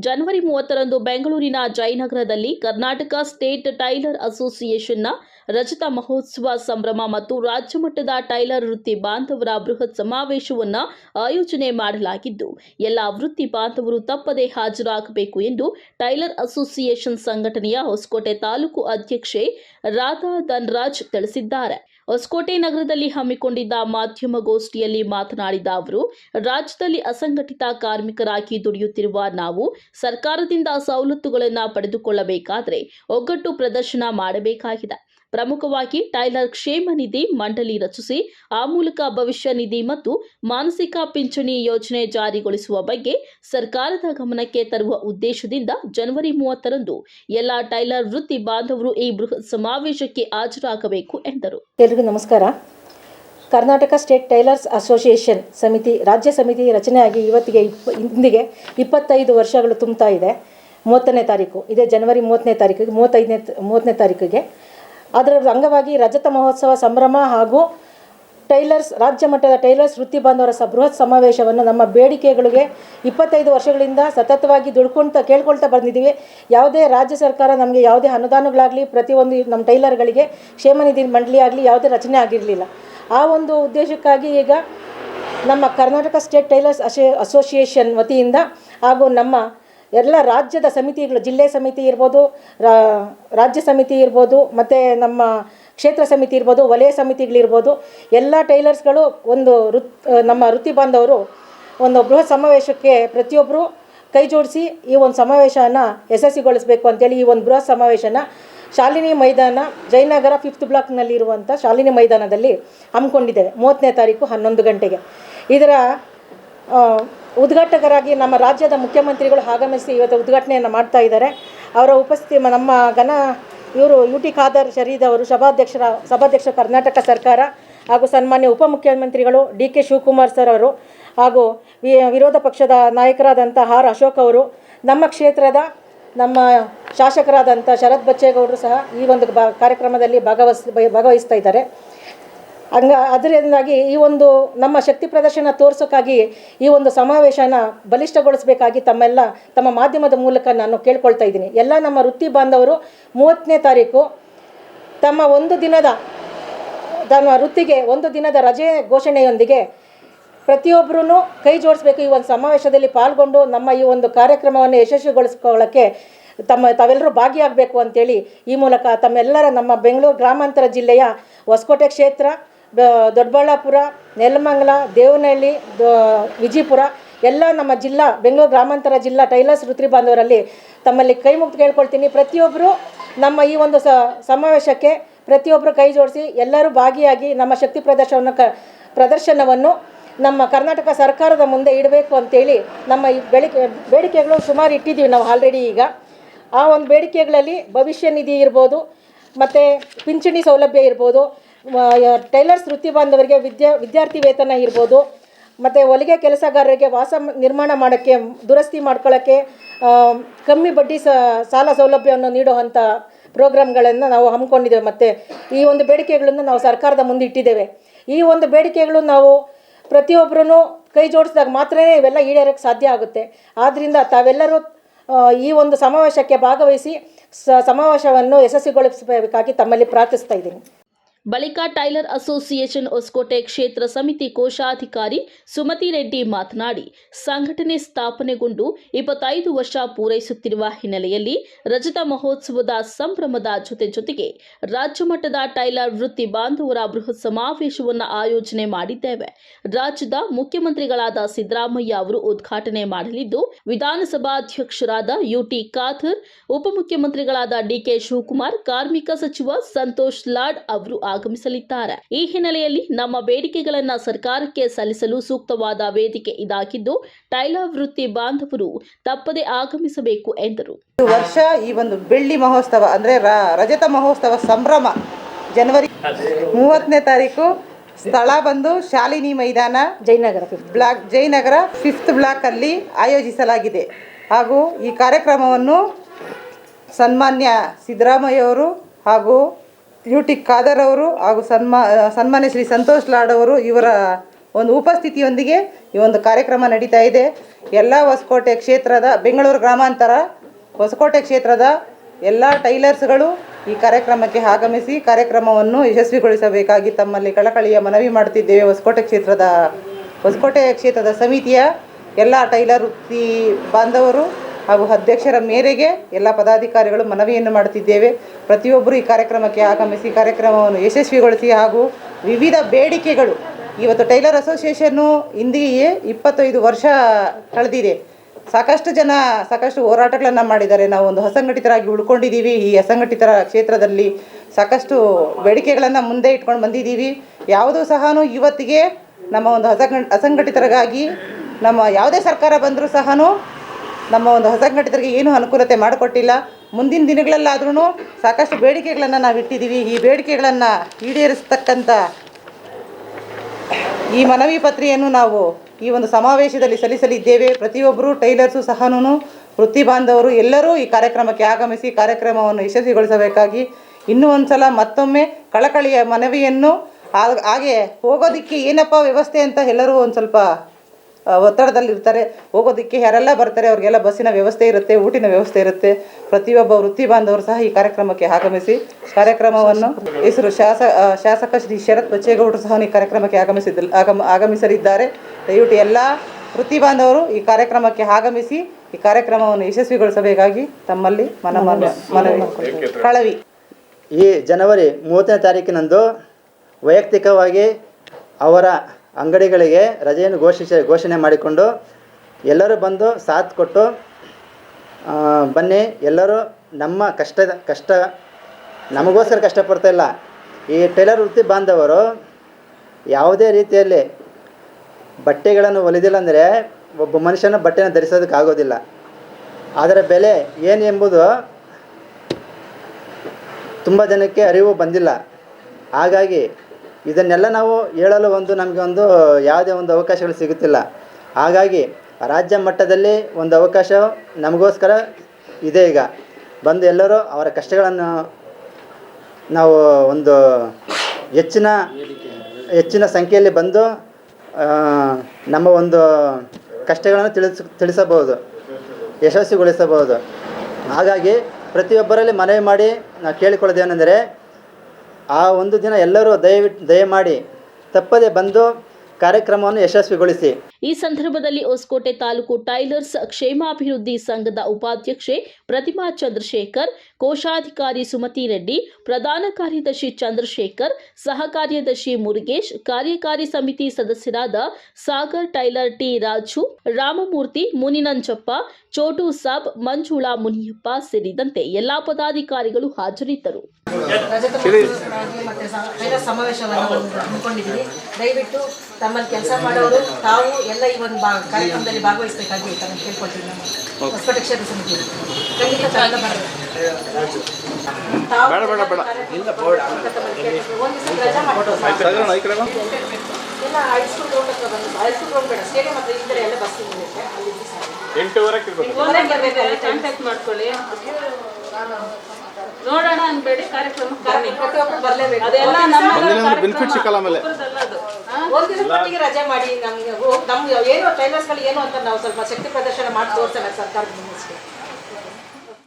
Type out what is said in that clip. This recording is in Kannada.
ಜನವರಿ ಮೂವತ್ತರಂದು ಬೆಂಗಳೂರಿನ ಜಯನಗರದಲ್ಲಿ ಕರ್ನಾಟಕ ಸ್ಟೇಟ್ ಟೈಲರ್ ಅಸೋಸಿಯೇಷನ್ನ ರಜತ ಮಹೋತ್ಸವ ಸಂಭ್ರಮ ಮತ್ತು ರಾಜ್ಯಮಟ್ಟದ ಟೈಲರ್ ವೃತ್ತಿ ಬಾಂಧವರ ಬೃಹತ್ ಸಮಾವೇಶವನ್ನು ಆಯೋಜನೆ ಮಾಡಲಾಗಿದ್ದು, ಎಲ್ಲ ವೃತ್ತಿ ಬಾಂಧವರು ತಪ್ಪದೇ ಹಾಜರಾಗಬೇಕು ಎಂದು ಟೈಲರ್ ಅಸೋಸಿಯೇಷನ್ ಸಂಘಟನೆಯ ಹೊಸಕೋಟೆ ತಾಲೂಕು ಅಧ್ಯಕ್ಷೆ ರಾಧಾ ಧನ್ರಾಜ್ ತಿಳಿಸಿದ್ದಾರೆ. ಹೊಸಕೋಟೆ ನಗರದಲ್ಲಿ ಹಮ್ಮಿಕೊಂಡಿದ್ದ ಮಾಧ್ಯಮಗೋಷ್ಠಿಯಲ್ಲಿ ಮಾತನಾಡಿದ ಅವರು, ರಾಜ್ಯದಲ್ಲಿ ಅಸಂಘಟಿತ ಕಾರ್ಮಿಕರಾಗಿ ದುಡಿಯುತ್ತಿರುವ ನಾವು ಸರ್ಕಾರದಿಂದ ಸವಲತ್ತುಗಳನ್ನು ಪಡೆದುಕೊಳ್ಳಬೇಕಾದರೆ ಒಗ್ಗಟ್ಟು ಪ್ರದರ್ಶನ ಮಾಡಬೇಕಾಗಿದೆ. ಪ್ರಮುಖವಾಗಿ ಟೈಲರ್ ಕ್ಷೇಮ ನಿಧಿ ಮಂಡಳಿ ರಚಿಸಿ, ಆ ಮೂಲಕ ಭವಿಷ್ಯ ನಿಧಿ ಮತ್ತು ಮಾನಸಿಕ ಪಿಂಚಣಿ ಯೋಜನೆ ಜಾರಿಗೊಳಿಸುವ ಬಗ್ಗೆ ಸರ್ಕಾರದ ಗಮನಕ್ಕೆ ತರುವ ಉದ್ದೇಶದಿಂದ ಜನವರಿ ಮೂವತ್ತರಂದು ಎಲ್ಲಾ ಟೈಲರ್ ವೃತ್ತಿ ಬಾಂಧವರು ಈ ಬೃಹತ್ ಸಮಾವೇಶಕ್ಕೆ ಹಾಜರಾಗಬೇಕು ಎಂದರು. ಎಲ್ರಿಗೂ ನಮಸ್ಕಾರ. ಕರ್ನಾಟಕ ಸ್ಟೇಟ್ ಟೈಲರ್ಸ್ ಅಸೋಸಿಯೇಷನ್ ಸಮಿತಿ, ರಾಜ್ಯ ಸಮಿತಿ ರಚನೆಯಾಗಿ ಇವತ್ತಿಗೆ ಇಂದಿಗೆ ಇಪ್ಪತ್ತೈದು ವರ್ಷಗಳು ತುಂಬ್ತಾ ಇದೆ. ಮೂವತ್ತನೇ ತಾರೀಕು. ಇದೇ ಜನವರಿ ಮೂವತ್ತನೇ ತಾರೀಕಿಗೆ, ಮೂವತ್ತೈದನೇ ಮೂವತ್ತನೇ ತಾರೀಕಿಗೆ ಅದರ ಅಂಗವಾಗಿ ರಜತ ಮಹೋತ್ಸವ ಸಂಭ್ರಮ ಹಾಗೂ ಟೈಲರ್ಸ್, ರಾಜ್ಯ ಮಟ್ಟದ ಟೈಲರ್ಸ್, ವೃತ್ತಿ ಬಾಂಧವರ ಸ, ಬೃಹತ್ ಸಮಾವೇಶವನ್ನು ನಮ್ಮ ಬೇಡಿಕೆಗಳಿಗೆ ಇಪ್ಪತ್ತೈದು ವರ್ಷಗಳಿಂದ ಸತತವಾಗಿ ದುಡ್ಕೊಳ್ತಾ ಕೇಳ್ಕೊಳ್ತಾ ಬಂದಿದ್ದೀವಿ. ಯಾವುದೇ ರಾಜ್ಯ ಸರ್ಕಾರ ನಮಗೆ ಯಾವುದೇ ಅನುದಾನಗಳಾಗಲಿ, ಪ್ರತಿಯೊಂದು ನಮ್ಮ ಟೈಲರ್ಗಳಿಗೆ ಕ್ಷೇಮ ನಿಧಿ ಮಂಡಳಿ ಆಗಲಿ ಯಾವುದೇ ರಚನೆ ಆಗಿರಲಿಲ್ಲ. ಆ ಒಂದು ಉದ್ದೇಶಕ್ಕಾಗಿ ಈಗ ನಮ್ಮ ಕರ್ನಾಟಕ ಸ್ಟೇಟ್ ಟೈಲರ್ಸ್ ಅಸೋ, ಅಸೋಸಿಯೇಷನ್ ವತಿಯಿಂದ ಹಾಗೂ ನಮ್ಮ ಎಲ್ಲ ರಾಜ್ಯದ ಸಮಿತಿಗಳು, ಜಿಲ್ಲೆ ಸಮಿತಿ ಇರ್ಬೋದು ರಾಜ್ಯ ಸಮಿತಿ ಇರ್ಬೋದು, ಮತ್ತು ನಮ್ಮ ಕ್ಷೇತ್ರ ಸಮಿತಿ ಇರ್ಬೋದು, ವಲಯ ಸಮಿತಿಗಳಿರ್ಬೋದು, ಎಲ್ಲ ಟೈಲರ್ಸ್ಗಳು ಒಂದು ವೃತ್, ನಮ್ಮ ವೃತ್ತಿ ಬಾಂಧವರು ಒಂದು ಬೃಹತ್ ಸಮಾವೇಶಕ್ಕೆ ಪ್ರತಿಯೊಬ್ಬರು ಕೈ ಜೋಡಿಸಿ ಈ ಒಂದು ಸಮಾವೇಶನ ಯಶಸ್ವಿಗೊಳಿಸಬೇಕು ಅಂತೇಳಿ ಈ ಒಂದು ಬೃಹತ್ ಸಮಾವೇಶನ ಶಾಲಿನಿ ಮೈದಾನ, ಜಯನಗರ ಫಿಫ್ತ್ ಬ್ಲಾಕ್ನಲ್ಲಿರುವಂಥ ಶಾಲಿನಿ ಮೈದಾನದಲ್ಲಿ ಹಮ್ಮಿಕೊಂಡಿದ್ದೇವೆ. ಮೂವತ್ತನೇ ತಾರೀಕು ಹನ್ನೊಂದು ಗಂಟೆಗೆ. ಇದರ ಉದ್ಘಾಟಕರಾಗಿ ನಮ್ಮ ರಾಜ್ಯದ ಮುಖ್ಯಮಂತ್ರಿಗಳು ಆಗಮಿಸಿ ಇವತ್ತು ಉದ್ಘಾಟನೆಯನ್ನು ಮಾಡ್ತಾ ಇದ್ದಾರೆ. ಅವರ ಉಪಸ್ಥಿತಿ ನಮ್ಮ ಘನ ಇವರು ಯು ಟಿ ಖಾದರ್ ಶರೀದ್ ಅವರು, ಸಭಾಧ್ಯಕ್ಷರ, ಸಭಾಧ್ಯಕ್ಷ ಕರ್ನಾಟಕ ಸರ್ಕಾರ ಹಾಗೂ ಸನ್ಮಾನ್ಯ ಉಪಮುಖ್ಯಮಂತ್ರಿಗಳು ಡಿ ಕೆ ಶಿವಕುಮಾರ್ ಸರ್ ಅವರು ಹಾಗೂ ವಿರೋಧ ಪಕ್ಷದ ನಾಯಕರಾದಂಥ ಆರ್ ಅಶೋಕ್ ಅವರು, ನಮ್ಮ ಕ್ಷೇತ್ರದ ನಮ್ಮ ಶಾಸಕರಾದಂಥ ಶರತ್ ಬಚ್ಚೇಗೌಡರು ಸಹ ಈ ಒಂದು ಬಾ, ಕಾರ್ಯಕ್ರಮದಲ್ಲಿ ಭಾಗವಹಿಸ್ ಭಾಗವಹಿಸ್ತಾ ಇದ್ದಾರೆ. ಹಂಗ ಅದರಿಂದಾಗಿ ಈ ಒಂದು ನಮ್ಮ ಶಕ್ತಿ ಪ್ರದರ್ಶನ ತೋರ್ಸೋಕ್ಕಾಗಿ ಈ ಒಂದು ಸಮಾವೇಶನ ಬಲಿಷ್ಠಗೊಳಿಸಬೇಕಾಗಿ ತಮ್ಮೆಲ್ಲ ತಮ್ಮ ಮಾಧ್ಯಮದ ಮೂಲಕ ನಾನು ಕೇಳ್ಕೊಳ್ತಾ ಇದ್ದೀನಿ. ಎಲ್ಲ ನಮ್ಮ ವೃತ್ತಿ ಬಾಂಧವರು ಮೂವತ್ತನೇ ತಾರೀಕು ತಮ್ಮ ಒಂದು ದಿನದ ತಮ್ಮ ವೃತ್ತಿಗೆ ಒಂದು ದಿನದ ರಜೆ ಘೋಷಣೆಯೊಂದಿಗೆ ಪ್ರತಿಯೊಬ್ಬರೂ ಕೈ ಜೋಡಿಸ್ಬೇಕು. ಈ ಒಂದು ಸಮಾವೇಶದಲ್ಲಿ ಪಾಲ್ಗೊಂಡು ನಮ್ಮ ಈ ಒಂದು ಕಾರ್ಯಕ್ರಮವನ್ನು ಯಶಸ್ವಿಗೊಳಿಸ್ಕೊಳ್ಳೋಕ್ಕೆ ತಮ್ಮ ತಾವೆಲ್ಲರೂ ಭಾಗಿಯಾಗಬೇಕು ಅಂತೇಳಿ ಈ ಮೂಲಕ ತಮ್ಮೆಲ್ಲರ ನಮ್ಮ ಬೆಂಗಳೂರು ಗ್ರಾಮಾಂತರ ಜಿಲ್ಲೆಯ ಹೊಸಕೋಟೆ ಕ್ಷೇತ್ರ ದೊಡ್ಡಬಳ್ಳಾಪುರ, ನೆಲಮಂಗಲ, ದೇವನಹಳ್ಳಿ, ದೊ, ವಿಜಯಪುರ, ಎಲ್ಲ ನಮ್ಮ ಜಿಲ್ಲಾ, ಬೆಂಗಳೂರು ಗ್ರಾಮಾಂತರ ಜಿಲ್ಲಾ ಟೈಲರ್ಸ್ ವೃತ್ತಿ ಬಾಂಧವರಲ್ಲಿ ತಮ್ಮಲ್ಲಿ ಕೈ ಮುಕ್ತ ಕೇಳ್ಕೊಳ್ತೀನಿ. ಪ್ರತಿಯೊಬ್ಬರು ನಮ್ಮ ಈ ಒಂದು ಸಮಾವೇಶಕ್ಕೆ ಪ್ರತಿಯೊಬ್ಬರು ಕೈ ಜೋಡಿಸಿ ಎಲ್ಲರೂ ಭಾಗಿಯಾಗಿ ನಮ್ಮ ಶಕ್ತಿ ಪ್ರದರ್ಶನವನ್ನು ಕ, ಪ್ರದರ್ಶನವನ್ನು ನಮ್ಮ ಕರ್ನಾಟಕ ಸರ್ಕಾರದ ಮುಂದೆ ಇಡಬೇಕು ಅಂತೇಳಿ ನಮ್ಮ ಈ ಬೇಡಿಕೆ ಬೇಡಿಕೆಗಳು ಸುಮಾರು ಇಟ್ಟಿದ್ದೀವಿ ನಾವು ಆಲ್ರೆಡಿ ಈಗ. ಆ ಒಂದು ಬೇಡಿಕೆಗಳಲ್ಲಿ ಭವಿಷ್ಯ ನಿಧಿ ಇರ್ಬೋದು, ಮತ್ತು ಪಿಂಚಣಿ ಸೌಲಭ್ಯ ಇರ್ಬೋದು ಟೈಲರ್ಸ್ ವೃತ್ತಿ ಬಾಂಧವರಿಗೆ ವಿದ್ಯಾ, ವಿದ್ಯಾರ್ಥಿ ವೇತನ ಇರ್ಬೋದು. ಮತ್ತು ಹೊಲಿಗೆ ಕೆಲಸಗಾರರಿಗೆ ವಾಸ ನಿರ್ಮಾಣ ಮಾಡೋಕ್ಕೆ, ದುರಸ್ತಿ ಮಾಡ್ಕೊಳ್ಳೋಕ್ಕೆ ಕಮ್ಮಿ ಬಡ್ಡಿ ಸಾಲ ಸೌಲಭ್ಯವನ್ನು ನೀಡುವಂಥ ಪ್ರೋಗ್ರಾಮ್ಗಳನ್ನು ನಾವು ಹಮ್ಮಿಕೊಂಡಿದ್ದೇವೆ. ಮತ್ತು ಈ ಒಂದು ಬೇಡಿಕೆಗಳನ್ನು ನಾವು ಸರ್ಕಾರದ ಮುಂದೆ ಇಟ್ಟಿದ್ದೇವೆ. ಈ ಒಂದು ಬೇಡಿಕೆಗಳು ನಾವು ಪ್ರತಿಯೊಬ್ಬರೂ ಕೈ ಜೋಡಿಸಿದಾಗ ಮಾತ್ರ ಇವೆಲ್ಲ ಈಡೇರಕ್ಕೆ ಸಾಧ್ಯ ಆಗುತ್ತೆ. ಆದ್ದರಿಂದ ತಾವೆಲ್ಲರೂ ಈ ಒಂದು ಸಮಾವೇಶಕ್ಕೆ ಭಾಗವಹಿಸಿ ಸ, ಸಮಾವೇಶವನ್ನು ಯಶಸ್ವಿಗೊಳಿಸಬೇಕಾಗಿ ತಮ್ಮಲ್ಲಿ ಪ್ರಾರ್ಥಿಸ್ತಾ ಇದ್ದೀನಿ. ಬಳಿಕ ಟೈಲರ್ ಅಸೋಸಿಯೇಷನ್ ಹೊಸಕೋಟೆ ಕ್ಷೇತ್ರ ಸಮಿತಿ ಕೋಶಾಧಿಕಾರಿ ಸುಮತಿ ರೆಡ್ಡಿ ಮಾತನಾಡಿ, ಸಂಘಟನೆ ಸ್ಥಾಪನೆಗೊಂಡು ಇಪ್ಪತ್ತೈದು ವರ್ಷ ಪೂರೈಸುತ್ತಿರುವ ಹಿನ್ನೆಲೆಯಲ್ಲಿ ರಜತ ಮಹೋತ್ಸವದ ಸಂಭ್ರಮದ ಜೊತೆ ಜೊತೆಗೆ ರಾಜ್ಯ ಮಟ್ಟದ ಟೈಲರ್ ವೃತ್ತಿ ಬಾಂಧವರ ಬೃಹತ್ ಸಮಾವೇಶವನ್ನು ಆಯೋಜನೆ ಮಾಡಿದ್ದೇವೆ. ರಾಜ್ಯದ ಮುಖ್ಯಮಂತ್ರಿಗಳಾದ ಸಿದ್ದರಾಮಯ್ಯ ಅವರು ಉದ್ಘಾಟನೆ ಮಾಡಲಿದ್ದು, ವಿಧಾನಸಭಾಧ್ಯಕ್ಷರಾದ ಯುಟಿ ಕಾಥರ್, ಉಪಮುಖ್ಯಮಂತ್ರಿಗಳಾದ ಡಿಕೆ ಶಿವಕುಮಾರ್, ಕಾರ್ಮಿಕ ಸಚಿವ ಸಂತೋಷ್ ಲಾಡ್ ಅವರು ಆಗಮಿಸಲಿದ್ದಾರೆ. ಈ ಹಿನ್ನೆಲೆಯಲ್ಲಿ ನಮ್ಮ ಬೇಡಿಕೆಗಳನ್ನು ಸರ್ಕಾರಕ್ಕೆ ಸಲ್ಲಿಸಲು ಸೂಕ್ತವಾದ ವೇದಿಕೆ ಇದಾಗಿದ್ದು ಟೈಲರ್ ವೃತ್ತಿ ಬಾಂಧವರು ತಪ್ಪದೆ ಆಗಮಿಸಬೇಕು ಎಂದರು. ಈ ವರ್ಷ ಈ ಒಂದು ಬೆಳ್ಳಿ ಮಹೋತ್ಸವ ಅಂದ್ರೆ ರಜತ ಮಹೋತ್ಸವ ಸಂಭ್ರಮ ಜನವರಿ ಮೂವತ್ತನೇ ತಾರೀಕು ಸ್ಥಳ ಬಂದು ಶಾಲಿನಿ ಮೈದಾನ ಜಯನಗರ ಬ್ಲಾಕ್ ಜಯನಗರ ಫಿಫ್ತ್ ಬ್ಲಾಕಲ್ಲಿ ಆಯೋಜಿಸಲಾಗಿದೆ. ಹಾಗೂ ಈ ಕಾರ್ಯಕ್ರಮವನ್ನು ಸನ್ಮಾನ್ಯ ಸಿದ್ದರಾಮಯ್ಯವರು ಹಾಗೂ ಯು ಟಿ ಖಾದರ್ ಅವರು ಹಾಗೂ ಸನ್ಮಾ ಸನ್ಮಾನ್ಯ ಶ್ರೀ ಸಂತೋಷ್ ಲಾಡ್ ಅವರು ಇವರ ಒಂದು ಉಪಸ್ಥಿತಿಯೊಂದಿಗೆ ಈ ಒಂದು ಕಾರ್ಯಕ್ರಮ ನಡೀತಾ ಇದೆ. ಎಲ್ಲ ಹೊಸಕೋಟೆ ಕ್ಷೇತ್ರದ, ಬೆಂಗಳೂರು ಗ್ರಾಮಾಂತರ ಹೊಸಕೋಟೆ ಕ್ಷೇತ್ರದ ಎಲ್ಲ ಟೈಲರ್ಸ್ಗಳು ಈ ಕಾರ್ಯಕ್ರಮಕ್ಕೆ ಆಗಮಿಸಿ ಕಾರ್ಯಕ್ರಮವನ್ನು ಯಶಸ್ವಿಗೊಳಿಸಬೇಕಾಗಿ ತಮ್ಮಲ್ಲಿ ಕಳಕಳಿಯ ಮನವಿ ಮಾಡುತ್ತಿದ್ದೇವೆ ಹೊಸಕೋಟೆ ಕ್ಷೇತ್ರದ ಹೊಸಕೋಟೆ ಕ್ಷೇತ್ರದ ಸಮಿತಿಯ ಎಲ್ಲ ಟೈಲರ್ ವೃತ್ತಿ ಬಾಂಧವರು ಹಾಗೂ ಅಧ್ಯಕ್ಷರ ಮೇರೆಗೆ ಎಲ್ಲ ಪದಾಧಿಕಾರಿಗಳು ಮನವಿಯನ್ನು ಮಾಡುತ್ತಿದ್ದೇವೆ. ಪ್ರತಿಯೊಬ್ಬರು ಈ ಕಾರ್ಯಕ್ರಮಕ್ಕೆ ಆಗಮಿಸಿ ಕಾರ್ಯಕ್ರಮವನ್ನು ಯಶಸ್ವಿಗೊಳಿಸಿ ಹಾಗೂ ವಿವಿಧ ಬೇಡಿಕೆಗಳು ಇವತ್ತು ಟೈಲರ್ ಅಸೋಸಿಯೇಷನ್ನು ಇಂದಿಗೆ ಇಪ್ಪತ್ತೈದು ವರ್ಷ ಕಳೆದಿದೆ. ಸಾಕಷ್ಟು ಜನ ಸಾಕಷ್ಟು ಹೋರಾಟಗಳನ್ನು ಮಾಡಿದ್ದಾರೆ. ನಾವು ಒಂದು ಅಸಂಘಟಿತರಾಗಿ ಉಳ್ಕೊಂಡಿದ್ದೀವಿ. ಈ ಅಸಂಘಟಿತರ ಕ್ಷೇತ್ರದಲ್ಲಿ ಸಾಕಷ್ಟು ಬೇಡಿಕೆಗಳನ್ನು ಮುಂದೆ ಇಟ್ಕೊಂಡು ಬಂದಿದ್ದೀವಿ. ಯಾವುದೂ ಸಹ ಇವತ್ತಿಗೆ ನಮ್ಮ ಒಂದು ಅಸಂಘ, ಅಸಂಘಟಿತರಿಗಾಗಿ ನಮ್ಮ ಯಾವುದೇ ಸರ್ಕಾರ ಬಂದರೂ ಸಹ ನಮ್ಮ ಒಂದು ಅಸಂಘಟಿತರಿಗೆ ಏನೂ ಅನುಕೂಲತೆ ಮಾಡಿಕೊಟ್ಟಿಲ್ಲ. ಮುಂದಿನ ದಿನಗಳಲ್ಲಾದ್ರೂ ಸಾಕಷ್ಟು ಬೇಡಿಕೆಗಳನ್ನು ನಾವು ಇಟ್ಟಿದ್ದೀವಿ ಈ ಬೇಡಿಕೆಗಳನ್ನು ಈಡೇರಿಸ್ತಕ್ಕಂಥ ಈ ಮನವಿ ಪತ್ರಿಯನ್ನು ನಾವು ಈ ಒಂದು ಸಮಾವೇಶದಲ್ಲಿ ಸಲ್ಲಿಸಲಿದ್ದೇವೆ. ಪ್ರತಿಯೊಬ್ಬರು ಟೈಲರ್ಸು ಸಹನೂ ವೃತ್ತಿ ಬಾಂಧವರು ಎಲ್ಲರೂ ಈ ಕಾರ್ಯಕ್ರಮಕ್ಕೆ ಆಗಮಿಸಿ ಕಾರ್ಯಕ್ರಮವನ್ನು ಯಶಸ್ವಿಗೊಳಿಸಬೇಕಾಗಿ. ಇನ್ನೂ ಒಂದು ಸಲ ಮತ್ತೊಮ್ಮೆ ಕಳಕಳಿಯ ಮನವಿಯನ್ನು ಹಾಗೆ ಹೋಗೋದಕ್ಕೆ ಏನಪ್ಪ ವ್ಯವಸ್ಥೆ ಅಂತ ಎಲ್ಲರೂ ಒಂದು ಸ್ವಲ್ಪ ಒತ್ತಡದಲ್ಲಿರ್ತಾರೆ. ಹೋಗೋದಕ್ಕೆ ಯಾರೆಲ್ಲ ಬರ್ತಾರೆ, ಅವ್ರಿಗೆಲ್ಲ ಬಸ್ಸಿನ ವ್ಯವಸ್ಥೆ ಇರುತ್ತೆ, ಊಟಿನ ವ್ಯವಸ್ಥೆ ಇರುತ್ತೆ. ಪ್ರತಿಯೊಬ್ಬ ವೃತ್ತಿ ಬಾಂಧವರು ಸಹ ಈ ಕಾರ್ಯಕ್ರಮಕ್ಕೆ ಆಗಮಿಸಿ ಕಾರ್ಯಕ್ರಮವನ್ನು ಹೆಸರು ಶಾಸ ಶಾಸಕ ಶ್ರೀ ಶರತ್ ಬಚ್ಚೇಗೌಡರು ಸಹ ಈ ಕಾರ್ಯಕ್ರಮಕ್ಕೆ ಆಗಮಿಸಿದ ಆಗಮ, ಆಗಮಿಸಲಿದ್ದಾರೆ. ದಯವಿಟ್ಟು ಎಲ್ಲ ವೃತ್ತಿ ಬಾಂಧವರು ಈ ಕಾರ್ಯಕ್ರಮಕ್ಕೆ ಆಗಮಿಸಿ ಈ ಕಾರ್ಯಕ್ರಮವನ್ನು ಯಶಸ್ವಿಗೊಳಿಸಬೇಕಾಗಿ ತಮ್ಮಲ್ಲಿ ಮನ ಮನ- ಮನವಿ ಕಳವಿ. ಈ ಜನವರಿ ಮೂವತ್ತನೇ ತಾರೀಕಿನಂದು ವೈಯಕ್ತಿಕವಾಗಿ ಅವರ ಅಂಗಡಿಗಳಿಗೆ ರಜೆಯನ್ನು ಘೋಷಿಸಿ, ಘೋಷಣೆ ಮಾಡಿಕೊಂಡು ಎಲ್ಲರೂ ಬಂದು ಸಾಥ್ ಕೊಟ್ಟು ಬನ್ನಿ, ಎಲ್ಲರೂ ನಮ್ಮ ಕಷ್ಟದ, ಕಷ್ಟ, ನಮಗೋಸ್ಕರ ಕಷ್ಟಪಡ್ತಾ ಇಲ್ಲ. ಈ ಟೈಲರ್ ವೃತ್ತಿ ಬಾಂಧವರು ಯಾವುದೇ ರೀತಿಯಲ್ಲಿ ಬಟ್ಟೆಗಳನ್ನು ಹೊಲಿದಿಲ್ಲ ಅಂದರೆ ಒಬ್ಬ ಮನುಷ್ಯನ ಬಟ್ಟೆನ ಧರಿಸೋದಕ್ಕೆ ಆಗೋದಿಲ್ಲ. ಅದರ ಬೆಲೆ ಏನು ಎಂಬುದು ತುಂಬ ಜನಕ್ಕೆ ಅರಿವು ಬಂದಿಲ್ಲ. ಹಾಗಾಗಿ ಇದನ್ನೆಲ್ಲ ನಾವು ಹೇಳಲು ಒಂದು ನಮಗೆ ಒಂದು ಯಾವುದೇ ಒಂದು ಅವಕಾಶಗಳು ಸಿಗುತ್ತಿಲ್ಲ. ಹಾಗಾಗಿ ರಾಜ್ಯ ಮಟ್ಟದಲ್ಲಿ ಒಂದು ಅವಕಾಶ ನಮಗೋಸ್ಕರ ಇದೆ ಈಗ. ಬಂದು ಎಲ್ಲರೂ ಅವರ ಕಷ್ಟಗಳನ್ನು ನಾವು ಒಂದು ಹೆಚ್ಚಿನ ಹೆಚ್ಚಿನ ಸಂಖ್ಯೆಯಲ್ಲಿ ಬಂದು ನಮ್ಮ ಒಂದು ಕಷ್ಟಗಳನ್ನು ತಿಳಿಸ್, ತಿಳಿಸಬಹುದು, ಯಶಸ್ವಿಗೊಳಿಸಬಹುದು. ಹಾಗಾಗಿ ಪ್ರತಿಯೊಬ್ಬರಲ್ಲಿ ಮನವಿ ಮಾಡಿ ನಾವು ಕೇಳಿಕೊಳ್ಳೋದೇನೆಂದರೆ ಆ ಒಂದು ದಿನ ಎಲ್ಲರೂ ದಯವಿಟ್ಟು ದಯಮಾಡಿ ತಪ್ಪದೆ ಬಂದು ಕಾರ್ಯಕ್ರಮವನ್ನು ಯಶಸ್ವಿಗೊಳಿಸಿ. ಈ ಸಂದರ್ಭದಲ್ಲಿ ಹೊಸಕೋಟೆ ತಾಲೂಕು ಟೈಲರ್ಸ್ ಕ್ಷೇಮಾಭಿವೃದ್ಧಿ ಸಂಘದ ಉಪಾಧ್ಯಕ್ಷೆ ಪ್ರತಿಮಾ ಚಂದ್ರಶೇಖರ್ ಕೋಶಾಧಿಕಾರಿ ಸುಮತಿ ರೆಡ್ಡಿ ಪ್ರಧಾನ ಕಾರ್ಯದರ್ಶಿ ಚಂದ್ರಶೇಖರ್ ಸಹ ಕಾರ್ಯದರ್ಶಿ ಮುರುಗೇಶ್ ಕಾರ್ಯಕಾರಿ ಸಮಿತಿ ಸದಸ್ಯರಾದ ಸಾಗರ್ ಟೈಲರ್ ಟಿ ರಾಜು ರಾಮಮೂರ್ತಿ ಮುನಿನಂಜಪ್ಪ ಚೋಟು ಸಾಬ್ ಮಂಜುಳಾ ಮುನಿಯಪ್ಪ ಸೇರಿದಂತೆ ಎಲ್ಲಾ ಪದಾಧಿಕಾರಿಗಳು ಹಾಜರಿದ್ದರು. ಸಮಾವೇಶವನ್ನು ದಯವಿಟ್ಟು ತಮ್ಮಲ್ಲಿ ಕೆಲಸ ಮಾಡೋರು ತಾವು ಎಲ್ಲ ಈ ಒಂದು ಬಾ ಕಾರ್ಯಕ್ರಮದಲ್ಲಿ ಭಾಗವಹಿಸಬೇಕಾಗಿ ತಮಗೆ ಕೇಳ್ಕೊಳ್ತೀವಿ ನಮ್ಮ ಹೊಸಪೇಟೆ ಕ್ಷೇತ್ರ ಸಮಿತಿ. ಖಂಡಿತ. ತಾವು ಎಲ್ಲ ತಮ್ಮಲ್ಲಿ ಕೇಳ್ಕೊಳ್ತೀವಿ. ಒಂದು ದಿವಸ ರಜಾ ಮಾಡ್ಕೊಳ್ತೀವಿ. ಎಲ್ಲ ಹೈಸ್ಕೂಲ್ ಗ್ರೌಂಡ್ ಹತ್ರ ಬಂದು ಹೈಸ್ಕೂಲ್ ಗ್ರೌಂಡ್ ಬೇಡ. ಸ್ಟೇಡಿಯಂ ಹತ್ರ ಇದ್ದರೆ ಎಲ್ಲ ಬಸ್ ಇರುತ್ತೆ. ಅಲ್ಲಿ ಕಾಂಟ್ಯಾಕ್ಟ್ ಮಾಡ್ಕೊಳ್ಳಿ. ನೋಡೋಣ ಅನ್ಬೇಡಿ ಕಾರ್ಯಕ್ರಮಕ್ಕೆ ಬರ್ಲೇಬೇಕು. ಅದೆಲ್ಲ ನಮ್ಮ ಬೆನಿಫಿಟ್ ಸಿಕ್ಕಲ್ಲ ಆಮೇಲೆ? ಒಂದು ದಿವಸ ಮಟ್ಟಿಗೆ ರಜೆ ಮಾಡಿ ನಮ್ಗೆ ನಮ್ಗೆ ಏನು ಟೈಲರ್ಸ್ಗಳು ಏನು ಅಂತ ನಾವು ಸ್ವಲ್ಪ ಶಕ್ತಿ ಪ್ರದರ್ಶನ ಮಾಡಿ ತೋರಿಸೋಣ ಸರ್ಕಾರದ ಮುಂದೆ